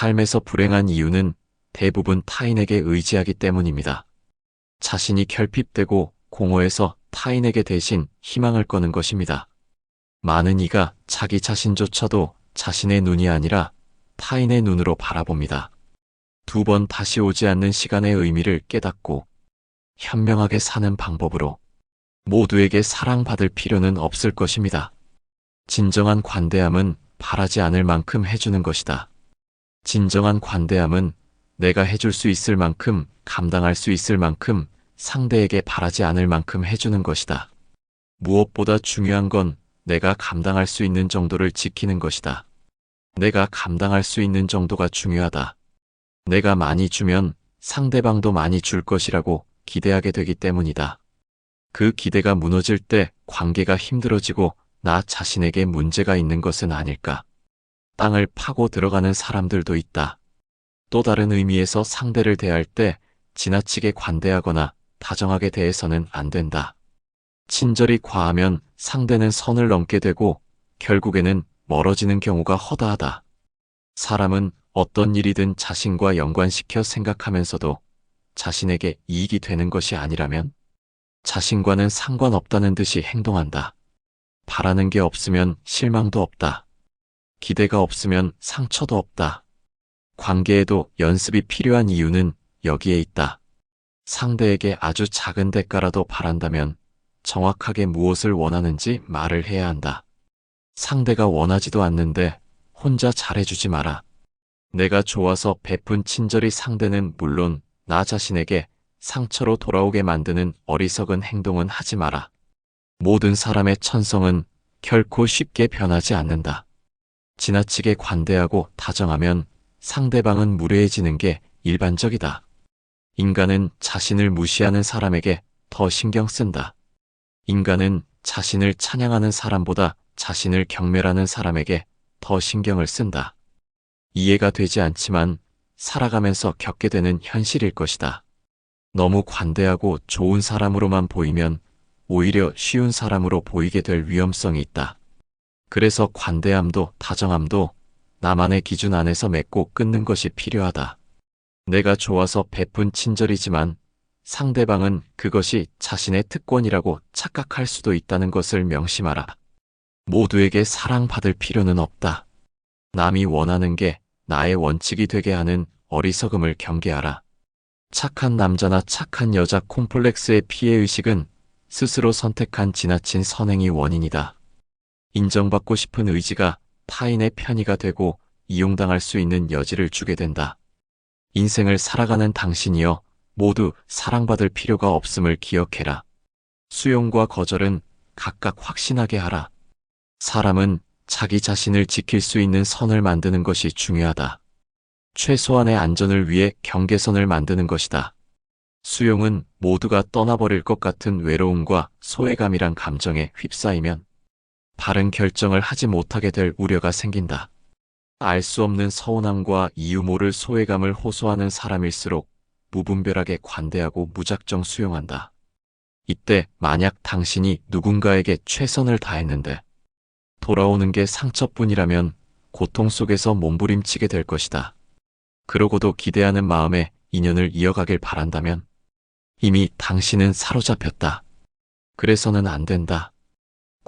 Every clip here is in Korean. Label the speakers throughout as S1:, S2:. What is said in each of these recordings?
S1: 삶에서 불행한 이유는 대부분 타인에게 의지하기 때문입니다. 자신이 결핍되고 공허해서 타인에게 대신 희망을 거는 것입니다. 많은 이가 자기 자신조차도 자신의 눈이 아니라 타인의 눈으로 바라봅니다. 두 번 다시 오지 않는 시간의 의미를 깨닫고 현명하게 사는 방법으로 모두에게 사랑받을 필요는 없을 것입니다. 진정한 관대함은 바라지 않을 만큼 해주는 것이다. 진정한 관대함은 내가 해줄 수 있을 만큼, 감당할 수 있을 만큼, 상대에게 바라지 않을 만큼 해주는 것이다. 무엇보다 중요한 건 내가 감당할 수 있는 정도를 지키는 것이다. 내가 감당할 수 있는 정도가 중요하다. 내가 많이 주면 상대방도 많이 줄 것이라고 기대하게 되기 때문이다. 그 기대가 무너질 때 관계가 힘들어지고 나 자신에게 문제가 있는 것은 아닐까. 땅을 파고 들어가는 사람들도 있다. 또 다른 의미에서 상대를 대할 때 지나치게 관대하거나 다정하게 대해서는 안 된다. 친절이 과하면 상대는 선을 넘게 되고 결국에는 멀어지는 경우가 허다하다. 사람은 어떤 일이든 자신과 연관시켜 생각하면서도 자신에게 이익이 되는 것이 아니라면 자신과는 상관없다는 듯이 행동한다. 바라는 게 없으면 실망도 없다. 기대가 없으면 상처도 없다. 관계에도 연습이 필요한 이유는 여기에 있다. 상대에게 아주 작은 대가라도 바란다면 정확하게 무엇을 원하는지 말을 해야 한다. 상대가 원하지도 않는데 혼자 잘해주지 마라. 내가 좋아서 베푼 친절이 상대는 물론 나 자신에게 상처로 돌아오게 만드는 어리석은 행동은 하지 마라. 모든 사람의 천성은 결코 쉽게 변하지 않는다. 지나치게 관대하고 다정하면 상대방은 무례해지는 게 일반적이다. 인간은 자신을 무시하는 사람에게 더 신경 쓴다. 인간은 자신을 찬양하는 사람보다 자신을 경멸하는 사람에게 더 신경을 쓴다. 이해가 되지 않지만 살아가면서 겪게 되는 현실일 것이다. 너무 관대하고 좋은 사람으로만 보이면 오히려 쉬운 사람으로 보이게 될 위험성이 있다. 그래서 관대함도 다정함도 나만의 기준 안에서 맺고 끊는 것이 필요하다. 내가 좋아서 베푼 친절이지만 상대방은 그것이 자신의 특권이라고 착각할 수도 있다는 것을 명심하라. 모두에게 사랑받을 필요는 없다. 남이 원하는 게 나의 원칙이 되게 하는 어리석음을 경계하라. 착한 남자나 착한 여자 콤플렉스의 피해의식은 스스로 선택한 지나친 선행이 원인이다. 인정받고 싶은 의지가 타인의 편의가 되고 이용당할 수 있는 여지를 주게 된다. 인생을 살아가는 당신이여 모두 사랑받을 필요가 없음을 기억해라. 수용과 거절은 각각 확신하게 하라. 사람은 자기 자신을 지킬 수 있는 선을 만드는 것이 중요하다. 최소한의 안전을 위해 경계선을 만드는 것이다. 수용은 모두가 떠나버릴 것 같은 외로움과 소외감이란 감정에 휩싸이면 바른 결정을 하지 못하게 될 우려가 생긴다. 알 수 없는 서운함과 이유 모를 소외감을 호소하는 사람일수록 무분별하게 관대하고 무작정 수용한다. 이때 만약 당신이 누군가에게 최선을 다했는데 돌아오는 게 상처뿐이라면 고통 속에서 몸부림치게 될 것이다. 그러고도 기대하는 마음에 인연을 이어가길 바란다면 이미 당신은 사로잡혔다. 그래서는 안 된다.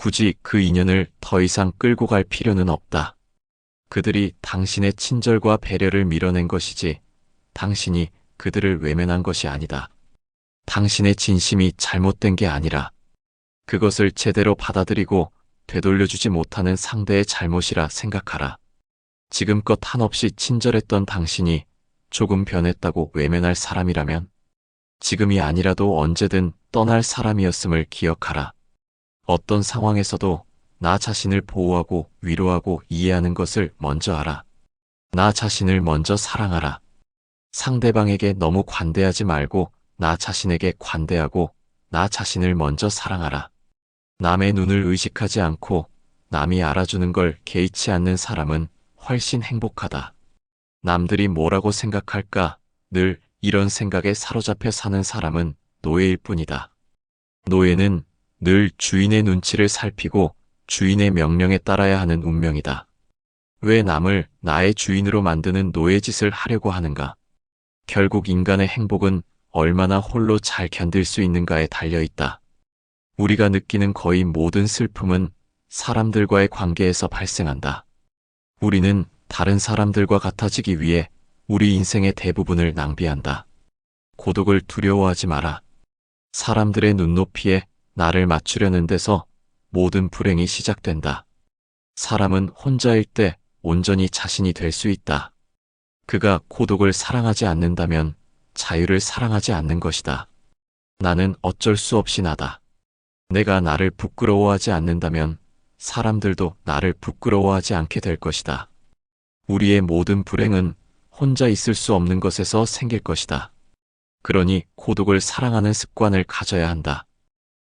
S1: 굳이 그 인연을 더 이상 끌고 갈 필요는 없다. 그들이 당신의 친절과 배려를 밀어낸 것이지 당신이 그들을 외면한 것이 아니다. 당신의 진심이 잘못된 게 아니라 그것을 제대로 받아들이고 되돌려주지 못하는 상대의 잘못이라 생각하라. 지금껏 한없이 친절했던 당신이 조금 변했다고 외면할 사람이라면 지금이 아니라도 언제든 떠날 사람이었음을 기억하라. 어떤 상황에서도 나 자신을 보호하고 위로하고 이해하는 것을 먼저 알아. 나 자신을 먼저 사랑하라. 상대방에게 너무 관대하지 말고 나 자신에게 관대하고 나 자신을 먼저 사랑하라. 남의 눈을 의식하지 않고 남이 알아주는 걸 개의치 않는 사람은 훨씬 행복하다. 남들이 뭐라고 생각할까 늘 이런 생각에 사로잡혀 사는 사람은 노예일 뿐이다. 노예는 늘 주인의 눈치를 살피고 주인의 명령에 따라야 하는 운명이다. 왜 남을 나의 주인으로 만드는 노예짓을 하려고 하는가? 결국 인간의 행복은 얼마나 홀로 잘 견딜 수 있는가에 달려 있다. 우리가 느끼는 거의 모든 슬픔은 사람들과의 관계에서 발생한다. 우리는 다른 사람들과 같아지기 위해 우리 인생의 대부분을 낭비한다. 고독을 두려워하지 마라. 사람들의 눈높이에 나를 맞추려는 데서 모든 불행이 시작된다. 사람은 혼자일 때 온전히 자신이 될 수 있다. 그가 고독을 사랑하지 않는다면 자유를 사랑하지 않는 것이다. 나는 어쩔 수 없이 나다. 내가 나를 부끄러워하지 않는다면 사람들도 나를 부끄러워하지 않게 될 것이다. 우리의 모든 불행은 혼자 있을 수 없는 것에서 생길 것이다. 그러니 고독을 사랑하는 습관을 가져야 한다.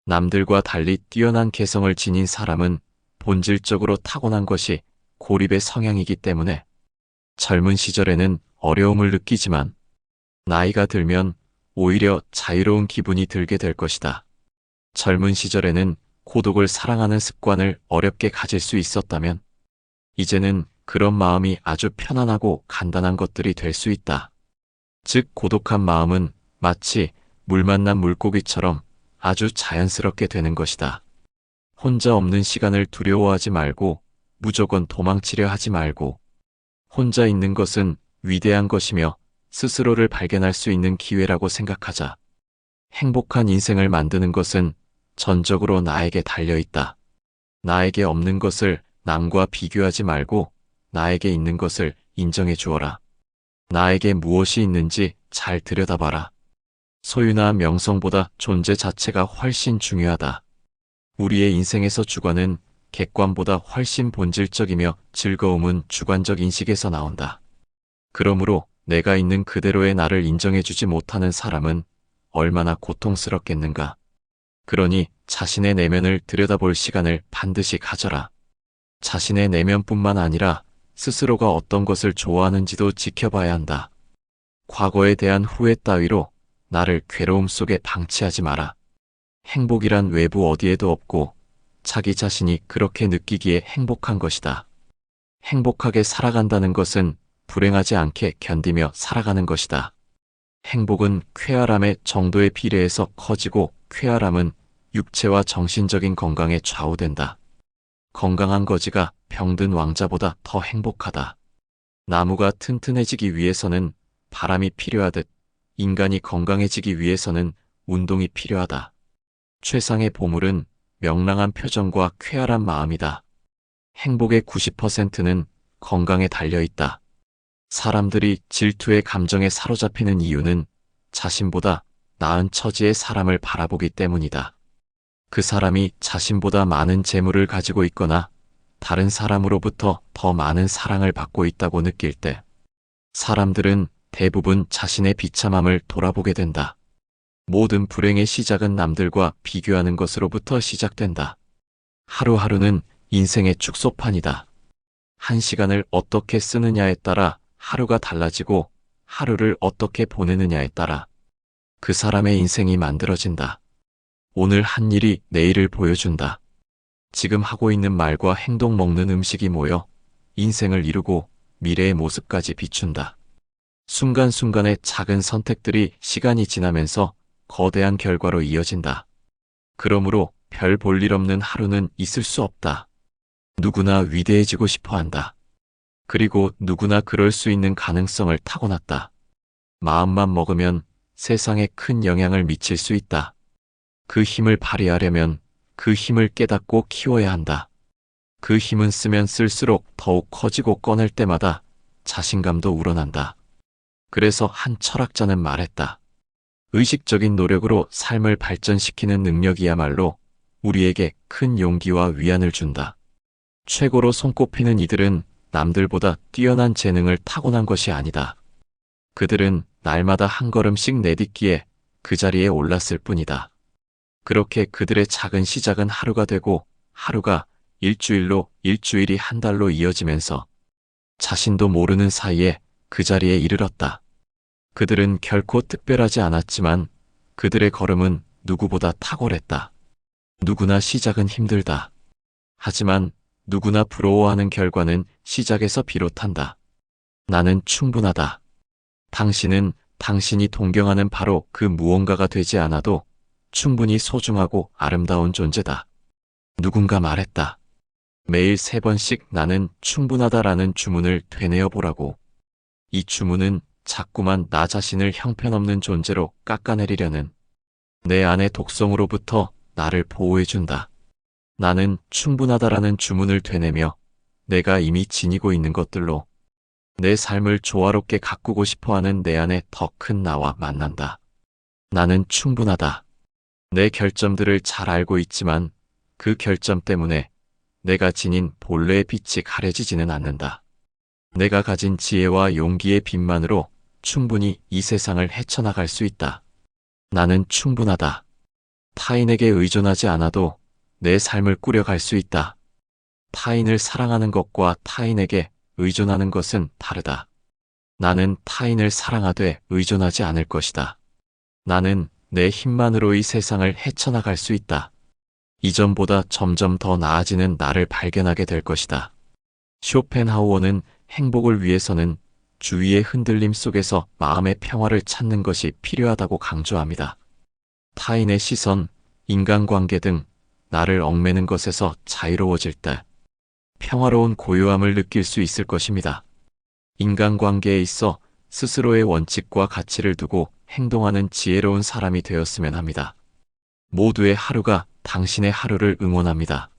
S1: 남들과 달리 뛰어난 개성을 지닌 사람은 본질적으로 타고난 것이 고립의 성향이기 때문에 젊은 시절에는 어려움을 느끼지만 나이가 들면 오히려 자유로운 기분이 들게 될 것이다. 젊은 시절에는 고독을 사랑하는 습관을 어렵게 가질 수 있었다면 이제는 그런 마음이 아주 편안하고 간단한 것들이 될 수 있다. 즉 고독한 마음은 마치 물 만난 물고기처럼 아주 자연스럽게 되는 것이다. 혼자 없는 시간을 두려워하지 말고 무조건 도망치려 하지 말고 혼자 있는 것은 위대한 것이며 스스로를 발견할 수 있는 기회라고 생각하자. 행복한 인생을 만드는 것은 전적으로 나에게 달려 있다. 나에게 없는 것을 남과 비교하지 말고 나에게 있는 것을 인정해 주어라. 나에게 무엇이 있는지 잘 들여다봐라. 소유나 명성보다 존재 자체가 훨씬 중요하다. 우리의 인생에서 주관은 객관보다 훨씬 본질적이며 즐거움은 주관적 인식에서 나온다. 그러므로 내가 있는 그대로의 나를 인정해주지 못하는 사람은 얼마나 고통스럽겠는가. 그러니 자신의 내면을 들여다볼 시간을 반드시 가져라. 자신의 내면뿐만 아니라 스스로가 어떤 것을 좋아하는지도 지켜봐야 한다. 과거에 대한 후회 따위로 나를 괴로움 속에 방치하지 마라. 행복이란 외부 어디에도 없고 자기 자신이 그렇게 느끼기에 행복한 것이다. 행복하게 살아간다는 것은 불행하지 않게 견디며 살아가는 것이다. 행복은 쾌활함의 정도에 비례해서 커지고 쾌활함은 육체와 정신적인 건강에 좌우된다. 건강한 거지가 병든 왕자보다 더 행복하다. 나무가 튼튼해지기 위해서는 바람이 필요하듯 인간이 건강해지기 위해서는 운동이 필요하다. 최상의 보물은 명랑한 표정과 쾌활한 마음이다. 행복의 90%는 건강에 달려 있다. 사람들이 질투의 감정에 사로잡히는 이유는 자신보다 나은 처지의 사람을 바라보기 때문이다. 그 사람이 자신보다 많은 재물을 가지고 있거나 다른 사람으로부터 더 많은 사랑을 받고 있다고 느낄 때 사람들은 대부분 자신의 비참함을 돌아보게 된다. 모든 불행의 시작은 남들과 비교하는 것으로부터 시작된다. 하루하루는 인생의 축소판이다. 한 시간을 어떻게 쓰느냐에 따라 하루가 달라지고 하루를 어떻게 보내느냐에 따라 그 사람의 인생이 만들어진다. 오늘 한 일이 내일을 보여준다. 지금 하고 있는 말과 행동 먹는 음식이 모여 인생을 이루고 미래의 모습까지 비춘다. 순간순간의 작은 선택들이 시간이 지나면서 거대한 결과로 이어진다. 그러므로 별 볼 일 없는 하루는 있을 수 없다. 누구나 위대해지고 싶어 한다. 그리고 누구나 그럴 수 있는 가능성을 타고났다. 마음만 먹으면 세상에 큰 영향을 미칠 수 있다. 그 힘을 발휘하려면 그 힘을 깨닫고 키워야 한다. 그 힘은 쓰면 쓸수록 더욱 커지고 꺼낼 때마다 자신감도 우러난다. 그래서 한 철학자는 말했다. 의식적인 노력으로 삶을 발전시키는 능력이야말로 우리에게 큰 용기와 위안을 준다. 최고로 손꼽히는 이들은 남들보다 뛰어난 재능을 타고난 것이 아니다. 그들은 날마다 한 걸음씩 내딛기에 그 자리에 올랐을 뿐이다. 그렇게 그들의 작은 시작은 하루가 되고 하루가 일주일로 일주일이 한 달로 이어지면서 자신도 모르는 사이에 그 자리에 이르렀다. 그들은 결코 특별하지 않았지만 그들의 걸음은 누구보다 탁월했다. 누구나 시작은 힘들다. 하지만 누구나 부러워하는 결과는 시작에서 비롯한다. 나는 충분하다. 당신은 당신이 동경하는 바로 그 무언가가 되지 않아도 충분히 소중하고 아름다운 존재다. 누군가 말했다. 매일 세 번씩 나는 충분하다라는 주문을 되뇌어 보라고. 이 주문은 자꾸만 나 자신을 형편없는 존재로 깎아내리려는 내 안의 독성으로부터 나를 보호해준다. 나는 충분하다라는 주문을 되뇌며 내가 이미 지니고 있는 것들로 내 삶을 조화롭게 가꾸고 싶어 하는 내 안의 더 큰 나와 만난다. 나는 충분하다. 내 결점들을 잘 알고 있지만 그 결점 때문에 내가 지닌 본래의 빛이 가려지지는 않는다. 내가 가진 지혜와 용기의 빛만으로 충분히 이 세상을 헤쳐나갈 수 있다. 나는 충분하다. 타인에게 의존하지 않아도 내 삶을 꾸려갈 수 있다. 타인을 사랑하는 것과 타인에게 의존하는 것은 다르다. 나는 타인을 사랑하되 의존하지 않을 것이다. 나는 내 힘만으로 이 세상을 헤쳐나갈 수 있다. 이전보다 점점 더 나아지는 나를 발견하게 될 것이다. 쇼펜하우어는 행복을 위해서는 주위의 흔들림 속에서 마음의 평화를 찾는 것이 필요하다고 강조합니다. 타인의 시선, 인간관계 등 나를 얽매는 것에서 자유로워질 때 평화로운 고요함을 느낄 수 있을 것입니다. 인간관계에 있어 스스로의 원칙과 가치를 두고 행동하는 지혜로운 사람이 되었으면 합니다. 모두의 하루가 당신의 하루를 응원합니다.